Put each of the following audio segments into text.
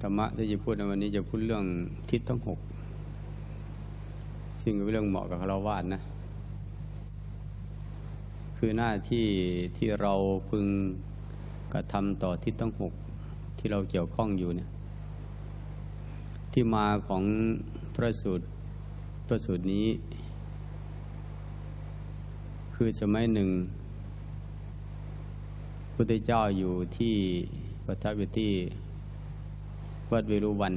ธรรมะที่จะพูดในวันนี้จะพูดเรื่องทิศทั้งหกซึ่งเป็นเรื่องเหมาะกับคารวะนะ คือหน้าที่ที่เราพึงกระทำต่อทิศทั้งหกที่เราเกี่ยวข้องอยู่เนี่ย ที่มาของพระสูตรพระสูตรนี้ คือสมัยหนึ่งพุทธเจ้าอยู่ที่ประทับอยู่ที่ วัดเวรุวัน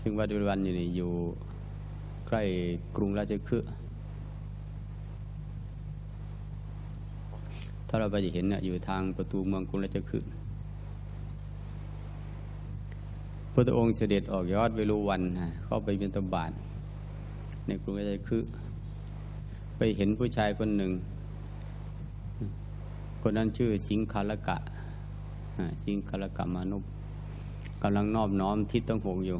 ซึ่งวัดเวรุวันอยู่นี่อยู่ใกล้กรุงราชคฤห์ถ้าเราไปจะเห็นอยู่ทางประตูเมืองกรุงราชคฤห์พระองค์เสด็จออกยอดเวรุวันเข้าไปบิณฑบาตในกรุงราชคฤห์ไปเห็นผู้ชายคนหนึ่ง คนนั้นชื่อสิงคาลกะ สิงคาลกะมานุป กำลังนอบน้อมทิศทั้งหกอยู่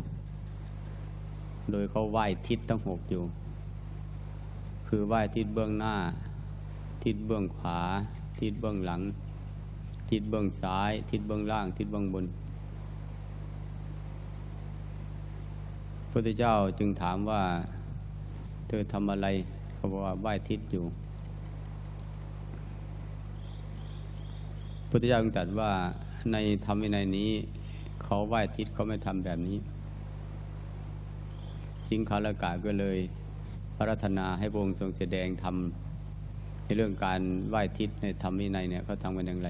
โดยเขาไหว้ทิศทั้งหกอยู่ คือไหว้ทิศเบื้องหน้า ทิศเบื้องขวา ทิศเบื้องหลัง ทิศเบื้องซ้าย ทิศเบื้องล่าง ทิศเบื้องบนพระพุทธเจ้าจึงถามว่า เธอทำอะไรเขาบอกว่าไหว้ทิศอยู่พุทธเจ้าจึงตรัสว่าในธรรมวินัยนี้ เขาไหว้ทิศเขาไม่ทำแบบนี้สิงคาลกาก็เลยอารัธนาให้พระองค์ทรงแสดงธรรมในเรื่องการไหว้ทิศในธรรมวินัยเนี่ยเขาทำกันอย่างไร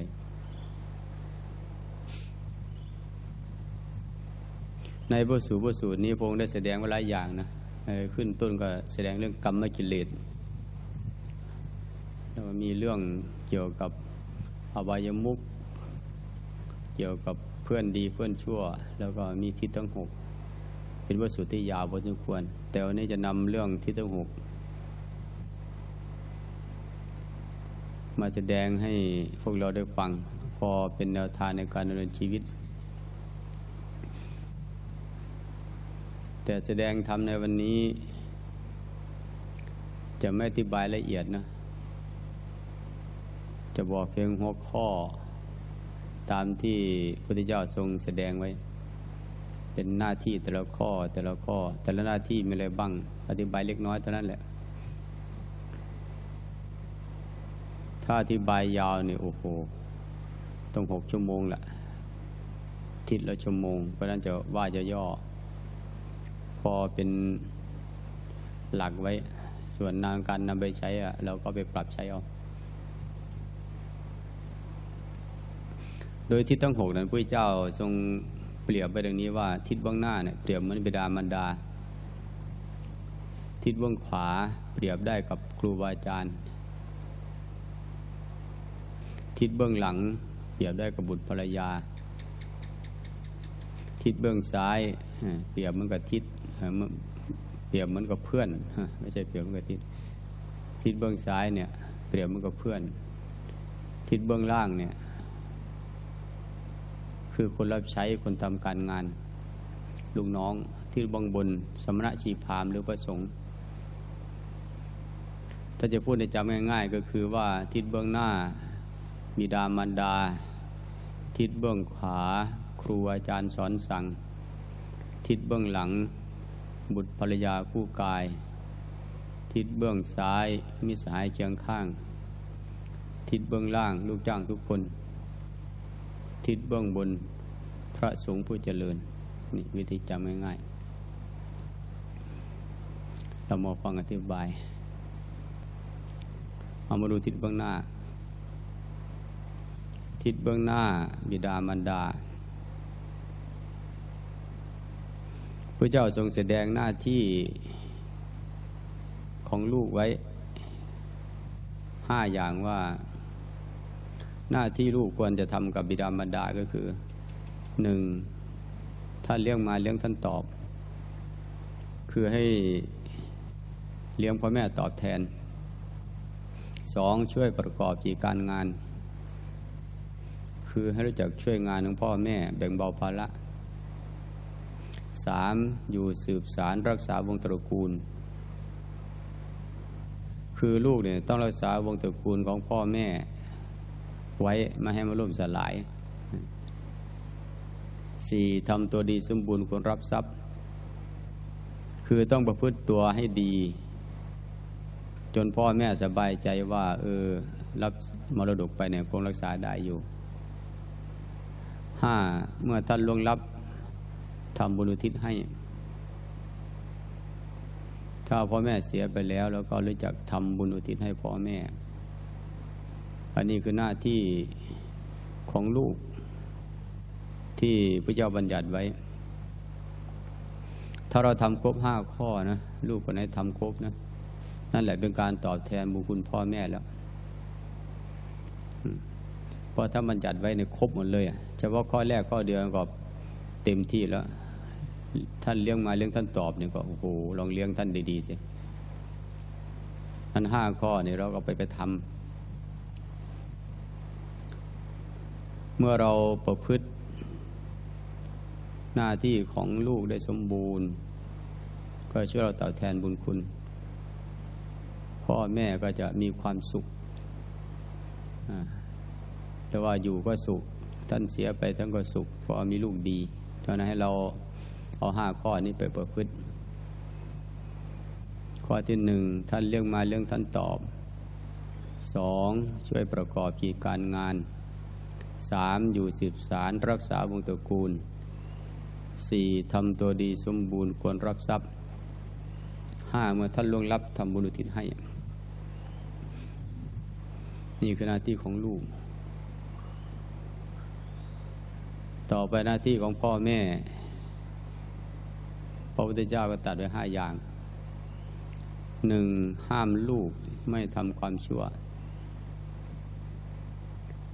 ในพระสูตรพระสูตรนี้พระองค์ได้แสดงไว้หลายอย่างนะขึ้นต้นก็แสดงเรื่องกรรมกิเลสแล้วมีเรื่องเกี่ยวกับอบายมุก เกี่ยวกับ เพื่อนดีเพื่อนชั่ว แล้วก็มีทิศทั้งหกเป็นวัตถุที่ยาวพอสมควร แต่วันนี้จะนำเรื่องทิศทั้งหกมาแสดงให้พวกเราได้ฟัง พอเป็นแนวทางในการดำเนินชีวิต แต่แสดงทำในวันนี้ จะไม่อธิบายละเอียดนะ จะบอกเพียงหัวข้อ ตามที่พระพุทธเจ้าทรงแสดงไว้ เป็นหน้าที่แต่ละข้อแต่ละข้อ แต่ละหน้าที่มีอะไรบ้างอธิบายเล็กน้อยเท่านั้นแหละ ถ้าอธิบายยาวเนี่ยโอ้โหต้องหกชั่วโมงละทิศละชั่วโมง เพราะนั้นจะว่าจะย่อ พอเป็นหลักไว้ ส่วนนางการนำไปใช้อะเราก็ไปปรับใช้เอา ดยทิศทั้งหกนั้นพระเจ้าทรงเปรียบไปดังนี้ว่าทิศเบื้องหน้าเนี่ยเปรียบเหมือนบิดามารดา ทิศเบื้องขวาเปรียบได้กับครูบาอาจารย์ ทิศเบื้องหลังเปรียบได้กับบุตรภรรยา ทิศเบื้องซ้ายเปรียบเหมือนกับทิศเปรียบเหมือนกับเพื่อนไม่ใช่เปรียบเหมือนกับทิศทิศเบื้องซ้ายเนี่ยเปรียบเหมือนกับเพื่อน ทิศเบื้องล่างเนี่ย คือคนรับใช้คนทำการงาน ลูกน้องที่บางบนสมณะชีพามหรือพระสงฆ์ถ้าจะพูดในจำง่ายๆ ก็คือว่าทิศเบื้องหน้าบิดามารดา ทิศเบื้องขวาครูอาจารย์สอนสั่ง ทิศเบื้องหลัง บุตรภรรยาคู่กาย ทิศเบื้องซ้ายมิสหายเคียงข้าง ทิศเบื้องล่างลูกจ้างทุกคน ทิศเบื้องบนพระสงฆ์ผู้เจริญ นี่วิธีจำง่ายๆเรามาฟังอธิบาย เอามาดูทิศเบื้องหน้า ทิศเบื้องหน้าบิดามารดาพระเจ้าทรงแสดงหน้าที่ของลูกไว้ห้าอย่างว่า หน้าที่ลูกควรจะทำกับบิดามารดาก็คือหนึ่งท่านเลี้ยงมาเลี้ยงท่านตอบ คือให้เลี้ยงพ่อแม่ตอบแทนสองช่วยประกอบกิจการงาน คือให้รู้จักช่วยงานของพ่อแม่แบ่งเบาภาระสามอยู่สืบสารรักษาวงตระกูล คือลูกเนี่ยต้องรักษาวงตระกูลของพ่อแม่ ไว้ไม่ให้มาล่มสลายสี่ทำตัวดีสมบูรณ์ควรรับทรัพย์ คือต้องประพฤติตัวให้ดี จนพ่อแม่สบายใจว่า เออ รับมรดกไปเนี่ยคงรักษาได้อยู่ห้าเมื่อท่านล่วงลับทำบุญอุทิศให้ ถ้าพ่อแม่เสียไปแล้ว แล้วก็รู้จักทำบุญอุทิศให้พ่อแม่ อันนี้คือหน้าที่ของลูกที่พระเจ้าบัญญัติไว้ ถ้าเราทำครบห้าข้อนะ ลูกคนไหนทำครบนะ นั่นแหละเป็นการตอบแทนบุญคุณพ่อแม่แล้วเพราะถ้ามันจัดไว้ในครบหมดเลยเฉพาะข้อแรกข้อเดียวก็เต็มที่แล้ว ท่านเลี้ยงมาเลี้ยงท่านตอบเนี่ยก็โอ้โหลองเลี้ยงท่านดีๆสิท่านห้าข้อเนี่เราก็ไปไปทำ มื่อเราประพฤติหน้าที่ของลูกได้สมบูรณ์ ก็ช่วยเราตอบแทนบุญคุณ พ่อแม่ก็จะมีความสุขแต่ว่าอยู่ก็สุข ท่านเสียไปท่านก็สุข เพราะมีลูกดีเพราะนั้นให้เราเอาห้าข้อนี้ไปประพฤติ ข้อที่หนึ่งท่านเรื่องมาเรื่องท่านตอบสองช่วยประกอบกิจการงาน สามอยู่สิบสารรักษาวงตระกูลสี่ทำตัวดีสมบูรณ์ควรรับทรัพย์ห้าเมื่อท่านล่วงลับทำบุญอุทิศให้ นี่คือหน้าที่ของลูก ต่อไปหน้าที่ของพ่อแม่ พระพุทธเจ้าก็ตัดไว้ห้าอย่างหนึ่งห้ามลูกไม่ทำความชั่ว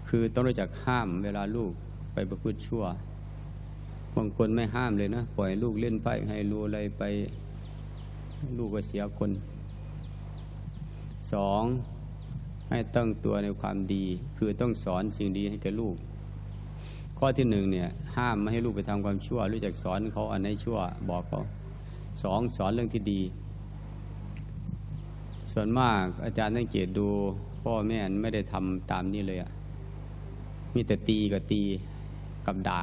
คือต้องรู้จักห้ามเวลาลูกไปประพฤติชั่ว บางคนไม่ห้ามเลยนะ ปล่อยลูกเล่นไปให้รู้อะไรไป ลูกก็เสียคนสองให้ตั้งตัวในความดี คือต้องสอนสิ่งดีให้แก่ลูก ข้อที่หนึ่งเนี่ยห้ามไม่ให้ลูกไปทำความชั่ว รู้จักสอนเขาอันไหนชั่วบอกเขาสองสอนเรื่องที่ดี ส่วนมากอาจารย์สังเกตดูพ่อแม่ไม่ได้ทำตามนี้เลยอะ มีแต่ตีกับตีกับด่า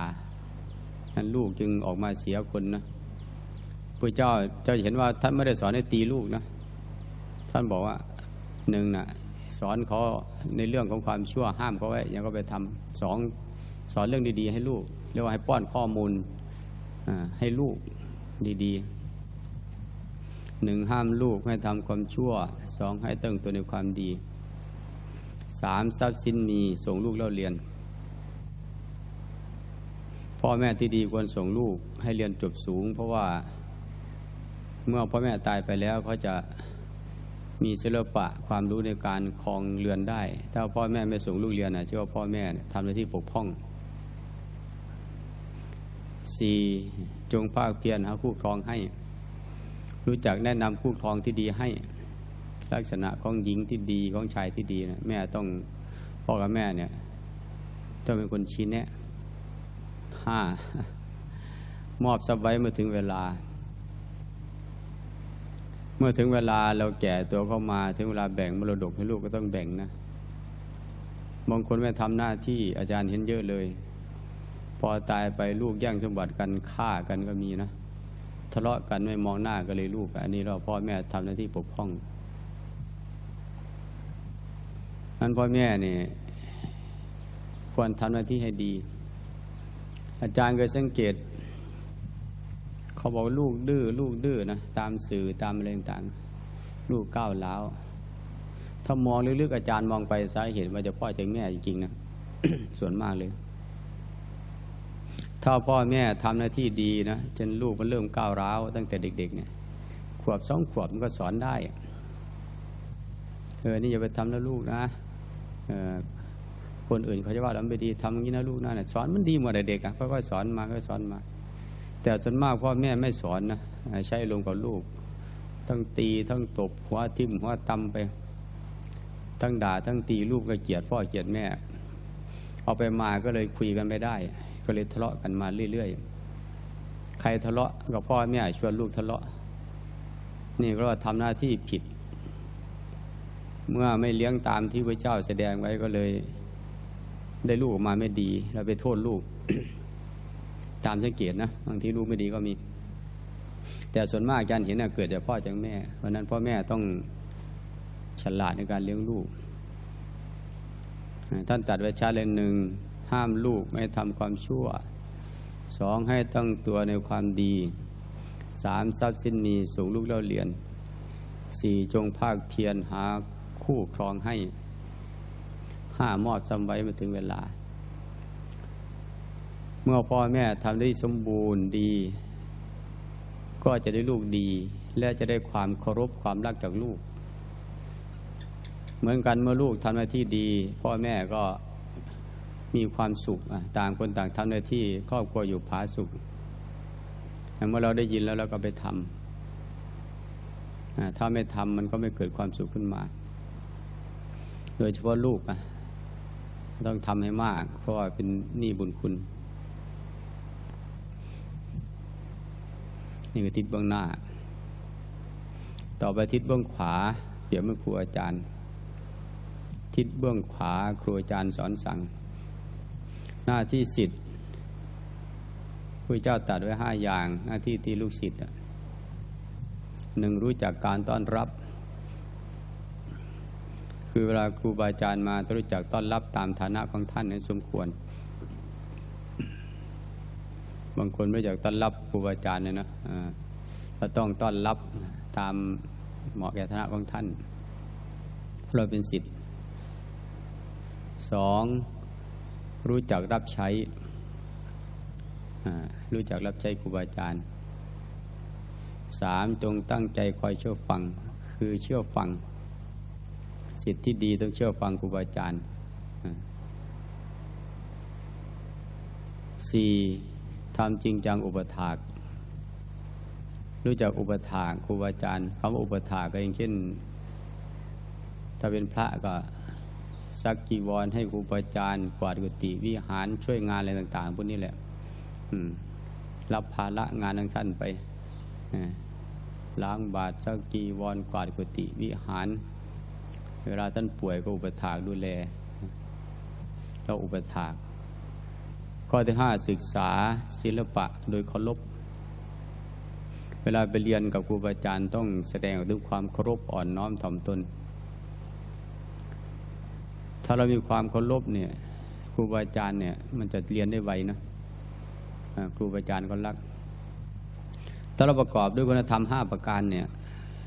นั้นลูกจึงออกมาเสียคนนะพระเจ้าเจ้าเห็นว่าท่านไม่ได้สอนให้ตีลูกนะ ท่านบอกว่าหนึ่งนะ่ะสอนเขาในเรื่องของความชั่วห้ามเขาไว้ยังก็ไปทำสองสอนเรื่องดีๆ ให้ลูกเรียกว่าให้ป้อนข้อมูลให้ลูกดีๆหนึ่งห้ามลูกให้ทำความชั่วสองให้ตั้งตัวในความดีสามทรัพย์สินมีส่งลูกเล่าเรียน พ่อแม่ที่ดีควรส่งลูกให้เรียนจบสูง เพราะว่าเมื่อพ่อแม่ตายไปแล้วเขาจะมีศิลปะความรู้ในการคลองเรือนได้ ถ้าพ่อแม่ไม่ส่งลูกเรียนนะเชื่อว่าพ่อแม่ทำหน้าที่ปกป้องสี่จงภาคเพียรหาคู่ครองให้ รู้จักแนะนำคู่ครองที่ดีให้ ลักษณะของหญิงที่ดีของชายที่ดีนะแม่ต้องพ่อกับแม่เนี่ยต้องเป็นคนชี้แนะ ห้ามอบทรัพย์ไว้เมื่อถึงเวลา เมื่อถึงเวลาเราแก่ตัวเข้ามา ถึงเวลาแบ่งมรดกให้ลูกก็ต้องแบ่งนะบางคนไม่ทำหน้าที่อาจารย์เห็นเยอะเลย พอตายไปลูกแย่งสมบัติกันฆ่ากันก็มีนะทะเลาะกันไม่มองหน้ากันเลยลูก อันนี้เราพ่อแม่ทำหน้าที่ปกป้องนั้นพ่อแม่เนี่ยควรทำหน้าที่ให้ดี อาจารย์เคยสังเกต เขาบอกลูกดื้อลูกดื้อนะตามสื่อตามอะไรต่างลูกก้าวล้าวถ้ามองลึกๆอาจารย์มองไปสาเหตุว่าจะพ่อจะแม่จริงๆนะส่วนมากเลย ถ้าพ่อแม่ทำหน้าที่ดีนะจนลูกมันเริ่มก้าวร้าวตั้งแต่เด็ก ๆ เนี่ย ขวบสองขวบมันก็สอนได้เออนี่อย่าไปทำนะลูกนะเออ คนอื่นเขาจะว่าเราไม่ดีทำอย่างนี้นะลูกนะสอนมันดีหมดเด็กอะค่อยๆสอนมาค่อยสอนมา แต่ส่วนมากพ่อแม่ไม่สอนนะใช้ลงกับลูก ทั้งตีทั้งตบหัวทิ่มหัวตำไป ทั้งด่าทั้งตีลูกก็เกลียดพ่อเกลียดแม่ เอาไปมาก็เลยคุยกันไม่ได้ ก็เลยทะเลาะกันมาเรื่อยๆใครทะเลาะกับพ่อแม่ชวนลูกทะเลาะ นี่ก็ทำหน้าที่ผิด เมื่อไม่เลี้ยงตามที่พระเจ้าแสดงไว้ก็เลย ได้ลูกออกมาไม่ดีแล้วไปโทษลูก ตามสังเกตนะบางทีลูกไม่ดีก็มี แต่ส่วนมากอาจารย์เห็นนะเกิดจากพ่อจากแม่ เพราะนั้นพ่อแม่ต้องฉลาดในการเลี้ยงลูก ท่านตัดไว้ชัดเลยหนึ่งห้ามลูกไม่ทำความชั่วสองให้ตั้งตัวในความดีสามทรัพย์สินมีสูงลูกเล่าเรียนสี่จงภาคเพียรหาคู่ครองให้ ห้ามอบจำไว้มาถึงเวลา เมื่อพ่อแม่ทำได้สมบูรณ์ดี ก็จะได้ลูกดี และจะได้ความเคารพความรักจากลูก เหมือนกันเมื่อลูกทำหน้าที่ดี พ่อแม่ก็มีความสุขต่างคนต่างทำหน้าที่ครอบครัวอยู่ผาสุขเมื่อเราได้ยินแล้วเราก็ไปทำถ้าไม่ทำมันก็ไม่เกิดความสุขขึ้นมา โดยเฉพาะลูก ต้องทำให้มาก เพราะว่าเป็นหนี้บุญคุณ นี่คือทิศเบื้องหน้า ต่อไปทิศเบื้องขวาเปรียบเมือครูอาจารย์ ทิศเบื้องขวาครูอาจารย์สอนสั่ง หน้าที่สิทธิ์พระเจ้าตัดไว้ห้าอย่าง หน้าที่ที่ลูกศิษย์หนึ่งรู้จักการต้อนรับ คือเวลาครูบาอาจารย์มาต้องรู้จักต้อนรับตามฐานะของท่านในสมควร บางคนไม่อยากต้อนรับครูบาอาจารย์เลยนะเราต้องต้อนรับตามเหมาะแก่ฐานะของท่านเราเป็นสิทธิ์สองรู้จักรับใช้ รู้จักรับใช้ครูบาอาจารย์สามจงตั้งใจคอยเชื่อฟัง คือเชื่อฟัง สิทธิ์ที่ดีต้องเชื่อฟังครูบาอาจารย์สี่ทำจริงจังอุปถาก รู้จักอุปถากครูบาอาจารย์คำว่าอุปถากก็อย่างเช่น ถ้าเป็นพระก็สักกีวรให้ครูบาอาจารย์กวาดกุฏิวิหารช่วยงานอะไรต่างๆพวกนี้แหละรับภาระงานของท่านไปล้างบาตรสักกีวรกวาดกุฏิวิหาร เวลาท่านป่วยก็อุปถากดูแลแล้วอุปถาก ข้อที่ห้าศึกษาศิลปะโดยเคารพเวลาไปเรียนกับครูบาอาจารย์ต้องแสดงออกถึงความเคารพอ่อนน้อมถ่อมตน ถ้าเรามีความเคารพเนี่ยครูบาอาจารย์เนี่ยมันจะเรียนได้ไวนะครูบาอาจารย์ก็รัก ถ้าเราประกอบด้วยคุณธรรมห้าประการเนี่ย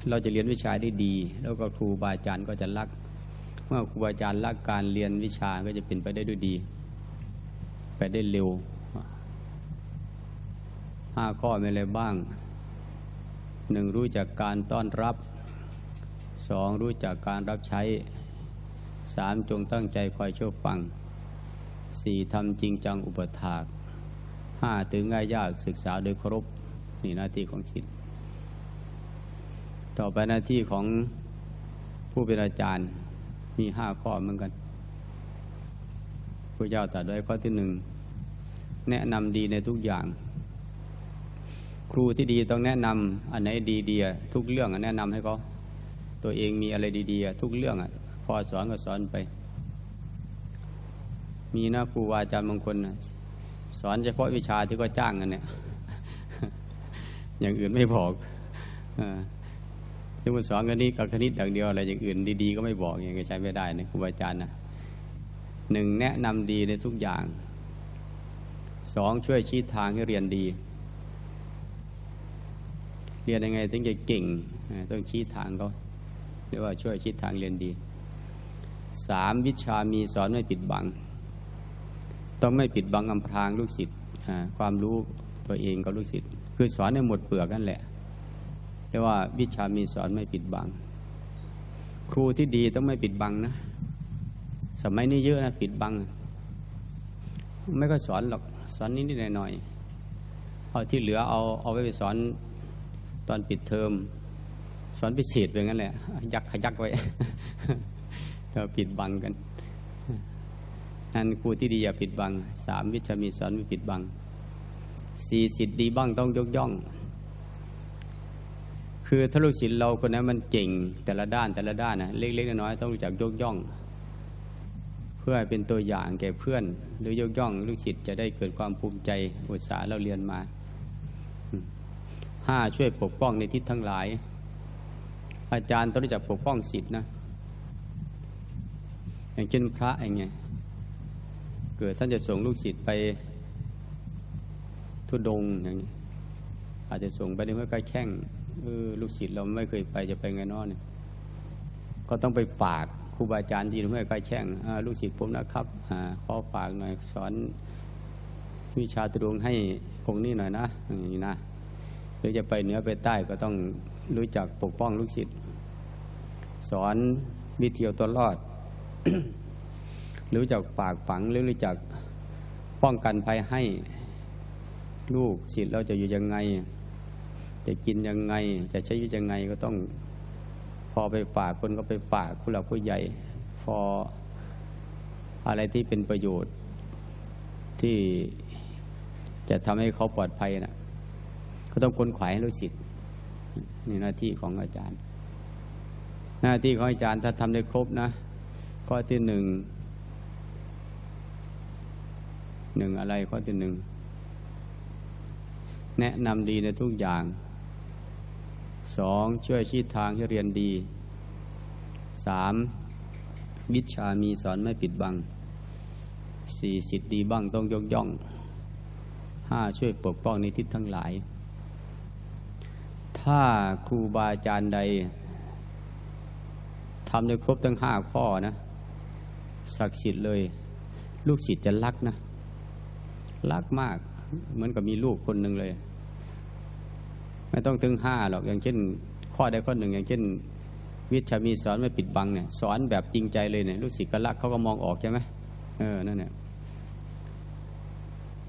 เราจะเรียนวิชาได้ดี แล้วก็ครูบาอาจารย์ก็จะรัก เมื่อครูบาอาจารย์รักการเรียนวิชาก็จะเป็นไปได้ด้วยดี ไปได้เร็วห้าข้อมีอะไรบ้างหนึ่งรู้จักการต้อนรับสองรู้จักการรับใช้สามจงตั้งใจคอยช่วยฟังสี่ทำจริงจังอุปถากห้าถึงง่ายยากศึกษาโดยเคารพนี่หน้าที่ของศิษย์ ต่อไปหน้าที่ของผู้เป็นอาจารย์มีห้าข้อเหมือนกันพระเจ้าตรัสไว้ข้อที่หนึ่งแนะนำดีในทุกอย่าง ครูที่ดีต้องแนะนำอันไหนดีดีทุกเรื่องแนะนำให้เขาตัวเองมีอะไรดีๆทุกเรื่องอะพอสอนก็สอนไป มีนะครูอาจารย์บางคนสอนเฉพาะวิชาที่ก็จ้างกันเนี่ย อย่างอื่นไม่บอก ที่มันสอนกันนี้กับคณิตอย่างเดียวอะไรอย่างอื่นดีๆก็ไม่บอกอย่างนี้ใช้ไม่ได้นะครูบาอาจารย์นะหนึ่งแนะนำดีในทุกอย่างสองช่วยชี้ทางให้เรียนดี เรียนยังไงถึงจะเก่งต้องชี้ทางเขาเรียกว่าช่วยชี้ทางเรียนดีสามวิชามีสอนไม่ปิดบัง ต้องไม่ปิดบังอำพรางลูกศิษย์ความรู้ตัวเองกับลูกศิษย์คือสอนในหมดเปลือกนั่นแหละ เรียกว่าวิชามีสอนไม่ปิดบัง ครูที่ดีต้องไม่ปิดบังนะ สมัยนี้เยอะนะปิดบัง ไม่ก็สอนหรอกสอนนิดๆหน่อยๆเอาที่เหลือเอาเอาไว้ไปสอนตอนปิดเทอม สอนพิเศษไปงั้นแหละ ยักขยักไว้เราปิดบังกันนั่นครูที่ดีอย่าปิดบังสามวิชามีสอนไม่ปิดบังสี่สิทธิ์ดีบ้างต้องยกย่อง คือถ้าลูกศิษย์เราคนนั้นมันเก่งแต่ละด้านแต่ละด้านนะเล็กๆน้อยๆต้องรู้จักยกย่อง เพื่อเป็นตัวอย่างแก่เพื่อน หรือยกย่องลูกศิษย์จะได้เกิดความภูมิใจอุตสาห์เราเรียนมาห้าช่วยปกป้องในทิศทั้งหลาย อาจารย์ต้องรู้จักปกป้องศิษย์นะอย่างเช่นพระอย่างเงี้ยเกิดท่านจะส่งลูกศิษย์ไปทุดงอย่างนี้อาจจะส่งไปในห้วยใกล้แข้ง เออลูกศิษย์เราไม่เคยไปจะไปไงนอเนี่ยก็ต้องไปฝากครูบาอาจารย์ที่ห้วยใกล้แข้งลูกศิษย์ผมนะครับอขอฝากหน่อยสอนวิชาทุดงให้คงนี้หน่อยนะอย่างนี้นะหรือจะไปเหนือไปใต้ก็ต้องรู้จักปกป้องลูกศิษย์สอนวิธีเอาตัวรอด รู้จักฝากฝังหรือรู้จักป้องกันภัยให้ ลูกศิษย์เราจะอยู่ยังไง จะกินยังไง จะใช้ชีวิตยังไงก็ต้องพอไปฝากคนก็ไปฝากผู้หลักผู้ใหญ่ พออะไรที่เป็นประโยชน์ที่จะทำให้เขาปลอดภัยนะก็ต้องค้นขวายให้ลูกศิษย์นี่หน้าที่ของอาจารย์ หน้าที่ของอาจารย์ถ้าทำได้ครบนะข้อที่หนึ่งหนึ่งอะไรข้อที่หนึ่งแนะนำดีในทุกอย่าง สองช่วยชี้ทางให้เรียนดีสามวิชามีสอนไม่ปิดบังสี่สิทธิ์ดีบ้างต้องยกย่องห้าช่วยปกป้องในทิศทั้งหลาย ถ้าครูบาอาจารย์ใดทำได้ครบทั้งห้าข้อนะศักดิ์สิทธิ์เลย ลูกศิษย์จะรักนะ รักมากเหมือนกับมีลูกคนหนึ่งเลย ไม่ต้องถึงห้าหรอกอย่างเช่น ข้อใดข้อหนึ่ง อย่างเช่น วิชามีสอนไม่ปิดบังเนี่ยสอนแบบจริงใจเลยเนี่ยลูกศิษย์ก็รักเขาก็มองออกใช่ไหมเออนั่นเนี่ย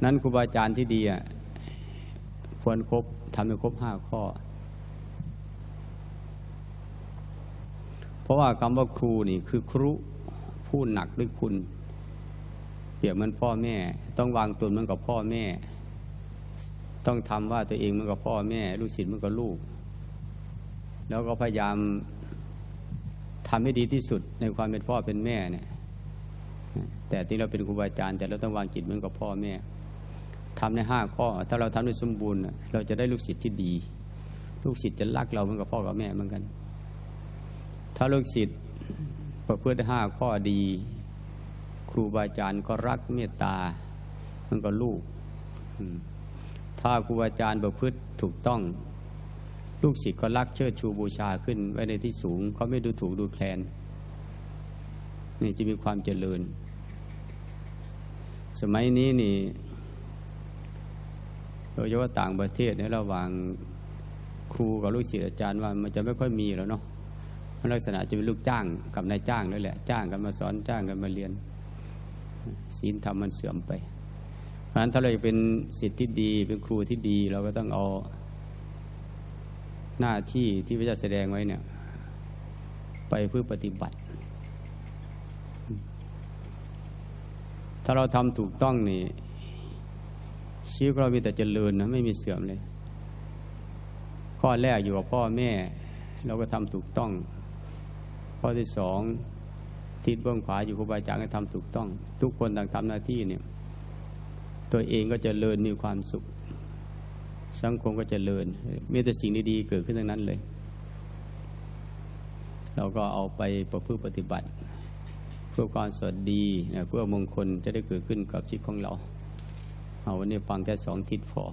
นั้นครูบาอาจารย์ที่ดีอะควรครบทำให้ครบห้าข้อ เพราะว่าคำว่าครูนี่คือครูผู้หนักด้วยคุณ เปรียบเหมือนพ่อแม่ ต้องวางตนเหมือนกับพ่อแม่ ต้องทำว่าตัวเองมือนกับพ่อแม่ ลูกศิษย์มือนกับลูก แล้วก็พยายามทำให้ดีที่สุดในความเป็นพ่อเป็นแม่เนี่ย แต่ที่เราเป็นครูบาอาจารย์ แต่เราต้องวางจิตเหมือนกับพ่อแม่ทำในห้าข้อ ถ้าเราทำได้สมบูรณ์เราจะได้ลูกศิษย์ที่ดี ลูกศิษย์จะรักเราเหมือนกับพ่อกับแม่เหมือนกัน ถ้าลูกศิษย์ประพฤติห้าข้อดี ครูบาอาจารย์ก็รักเมตตามันก็ลูก ถ้าครูอาจารย์ประพฤติถูกต้อง ลูกศิษย์ก็รักเชิดชูบูชาขึ้นไว้ในที่สูงเขาไม่ดูถูกดูแคลนนี่จะมีความเจริญ สมัยนี้นี่โดยเฉพาะต่างประเทศในระหว่างครูกับลูกศิษย์อาจารย์ว่ามันจะไม่ค่อยมีแล้วเนาะลักษณะจะเป็นลูกจ้างกับนายจ้างนั่นแหละ จ้างกันมาสอนจ้างกันมาเรียนศีลธรรมมันเสื่อมไป นั้นถ้าเราจะเป็นศิษย์ที่ดี เป็นครูที่ดี เราก็ต้องเอาหน้าที่ที่พระเจ้าแสดงไว้เนี่ย ไปเพื่อปฏิบัติ ถ้าเราทำถูกต้องนี่ชีวิตเรามีแต่เจริญนะไม่มีเสื่อมเลย ข้อแรกอยู่กับพ่อแม่ เราก็ทำถูกต้อง ข้อที่สองทิศเบื้องขวาอยู่ครูบาอาจารย์ก็ทำถูกต้อง ทุกคนต่างทำหน้าที่เนี่ย ตัวเองก็จเจริญมีความสุข สังคมก็จเจริญมีแต่สิ่งดีๆเกิดขึ้นทั้งนั้นเลย เราก็เอาไปประพฤติปฏิบัติ เพื่อความสวัสดีนะเพื่อมงคลจะได้เกิดขึ้นกับชีวิตของเรา เอาวันนี้ฟังแค่สองทิศพอ